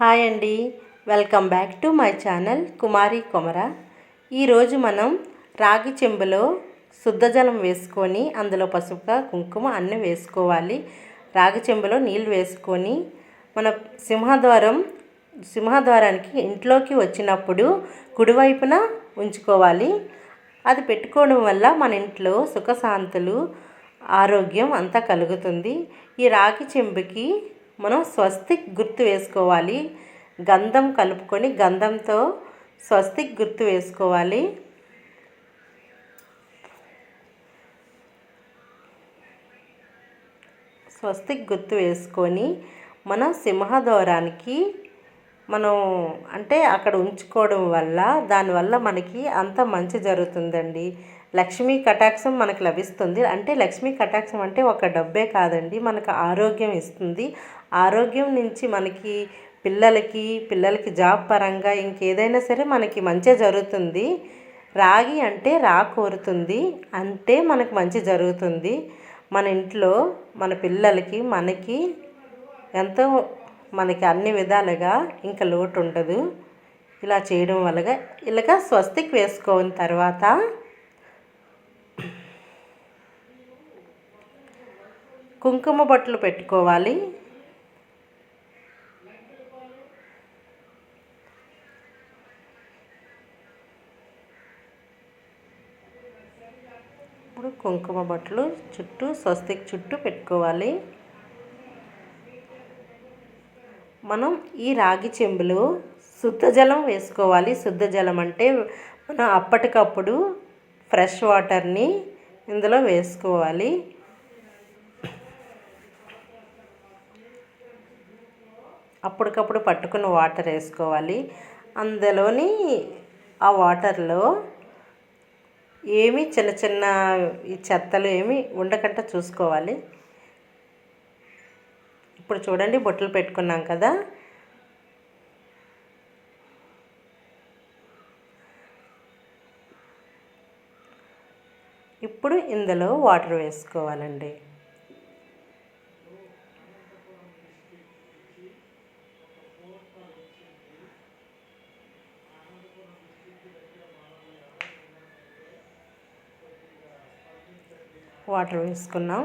Hi అండి. Welcome back to my channel Kumari Komara. ఈరోజు మనం రాగి చెంబులో శుద్ధజలం వేసుకొని అందులో పసుపు కుంకుమ అన్నీ వేసుకోవాలి. రాగి చెంబులో నీళ్ళు వేసుకొని మన సింహద్వారం సింహద్వారానికి ఇంట్లోకి వచ్చినప్పుడు కుడివైపున ఉంచుకోవాలి. అది పెట్టుకోవడం వల్ల మన ఇంట్లో సుఖశాంతులు ఆరోగ్యం అంతా కలుగుతుంది. ఈ రాగి చెంబుకి మనం స్వస్తిక్ గుర్తు వేసుకోవాలి. గంధం కలుపుకొని గంధంతో స్వస్తిక్ గుర్తు వేసుకోవాలి. స్వస్తిక్ గుర్తు వేసుకొని మన సింహద్వారానికి మనం అంటే అక్కడ ఉంచుకోవడం వల్ల దానివల్ల మనకి అంత మంచి జరుగుతుందండి. లక్ష్మీ కటాక్షం మనకు లభిస్తుంది. అంటే లక్ష్మీ కటాక్షం అంటే ఒక డబ్బే కాదండి మనకు ఆరోగ్యం ఇస్తుంది. ఆరోగ్యం నుంచి మనకి పిల్లలకి పిల్లలకి జాబ్ పరంగా ఇంకేదైనా సరే మనకి మంచి జరుగుతుంది. రాగి అంటే రా కోరుతుంది అంటే మనకు మంచి జరుగుతుంది. మన ఇంట్లో మన పిల్లలకి మనకి ఎంతో మనకి అన్ని విధాలుగా ఇంకా లోటు ఉండదు ఇలా చేయడం వల్ల ఇలాగ స్వస్తిక్ వేసుకున్న తర్వాత కుంకుమ బొట్లు పెట్టుకోవాలి. ఇప్పుడు కుంకుమ బొట్లు చుట్టూ స్వస్తిక్ చుట్టూ పెట్టుకోవాలి. మనం ఈ రాగి చెంబులో శుద్ధ జలం వేసుకోవాలి. శుద్ధ జలం అంటే మనం అప్పటికప్పుడు ఫ్రెష్ వాటర్ని ఇందులో వేసుకోవాలి. అప్పటికప్పుడు పట్టుకున్న వాటర్ వేసుకోవాలి. అందులోని ఆ వాటర్లో ఏమి చిన్న చిన్న ఈ చెత్తలు ఏమి ఉండకుండా చూసుకోవాలి. ఇప్పుడు చూడండి బొట్టలు పెట్టుకున్నాం కదా. ఇప్పుడు ఇందులో వాటర్ వేసుకోవాలండి. వాటర్ వేసుకున్నాం.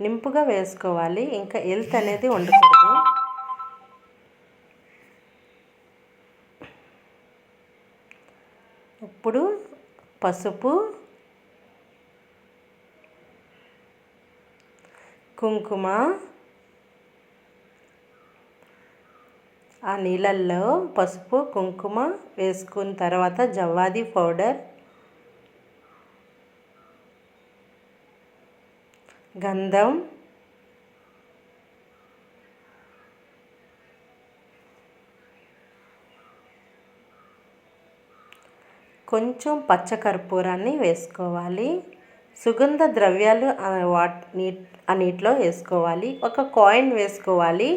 నింపుగా వేసుకోవాలి. ఇంకా హెల్త్ అనేది ఉండకూడదు. ఇప్పుడు పసుపు కుంకుమ ఆ నీళ్ళల్లో పసుపు కుంకుమ వేసుకున్న తర్వాత జవ్వాది పౌడర్ గంధం. కొంచెం పచ్చకర్పూరాన్ని వేసుకోవాలి. సుగంధ ద్రవ్యాలు నీ ఆ నీటిలో వేసుకోవాలి. ఒక కాయిన్ వేసుకోవాలి.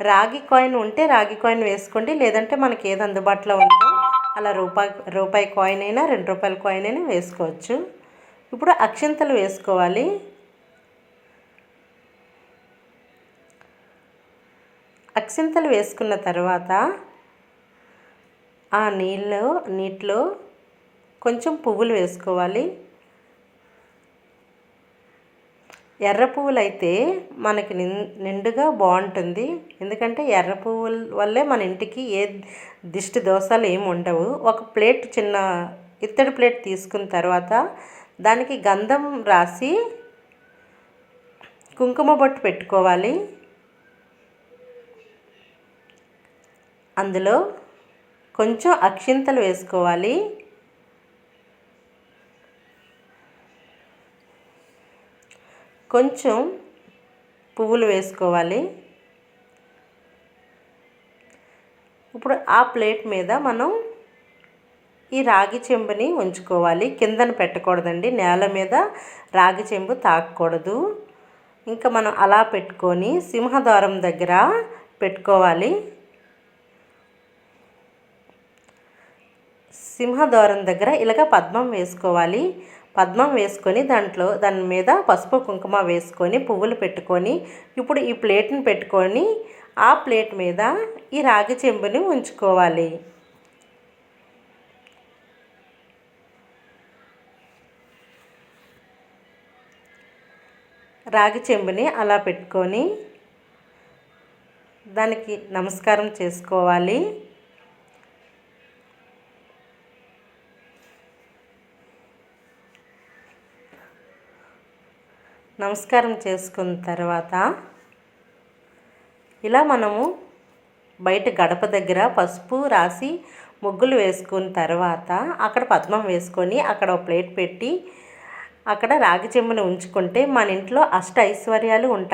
రాగి కాయిన్ ఉంటే రాగి కాయిన్ వేసుకోండి. లేదంటే మనకి ఏది అందుబాటులో ఉందో అలా రూపాయి రూపాయి కాయిన్ అయినా రెండు రూపాయల కాయిన్ అయినా వేసుకోవచ్చు. ఇప్పుడు అక్షింతలు వేసుకోవాలి. అక్షింతలు వేసుకున్న తర్వాత ఆ నీళ్ళు నీటిలో కొంచెం పువ్వులు వేసుకోవాలి. ఎర్ర పువ్వులు అయితే మనకి నిండుగా బాగుంటుంది. ఎందుకంటే ఎర్ర పువ్వుల వల్లే మన ఇంటికి ఏ దిష్టి దోషాలు ఏమి ఉండవు. ఒక ప్లేట్ చిన్న ఇత్తడి ప్లేట్ తీసుకున్న తర్వాత దానికి గంధం రాసి కుంకుమ బొట్టు పెట్టుకోవాలి. అందులో కొంచెం అక్షింతలు వేసుకోవాలి. కొంచెం పువ్వులు వేసుకోవాలి. ఇప్పుడు ఆ ప్లేట్ మీద మనం ఈ రాగి చెంబుని ఉంచుకోవాలి. కిందన పెట్టకూడదండి. నేల మీద రాగి చెంబు తాకూడదు ఇంకా మనం అలా పెట్టుకొని సింహద్వారం దగ్గర పెట్టుకోవాలి. సింహద్వారం దగ్గర ఇలాగ పద్మం వేసుకోవాలి. పద్మం వేసుకొని దాంట్లో దాని మీద పసుపు కుంకుమ వేసుకొని పువ్వులు పెట్టుకొని ఇప్పుడు ఈ ప్లేట్ని పెట్టుకొని ఆ ప్లేట్ మీద ఈ రాగి చెంబుని ఉంచుకోవాలి. రాగి చెంబుని అలా పెట్టుకొని దానికి నమస్కారం చేసుకోవాలి. నమస్కారం చేసుకున్న తర్వాత ఇలా మనము బయట గడప దగ్గర పసుపు రాసి ముగ్గులు వేసుకున్న తర్వాత అక్కడ పద్మం వేసుకొని అక్కడ ఒక ప్లేట్ పెట్టి అక్కడ రాగి చెంబుని ఉంచుకుంటే మన ఇంట్లో అష్ట ఐశ్వర్యాలు ఉంటాయి.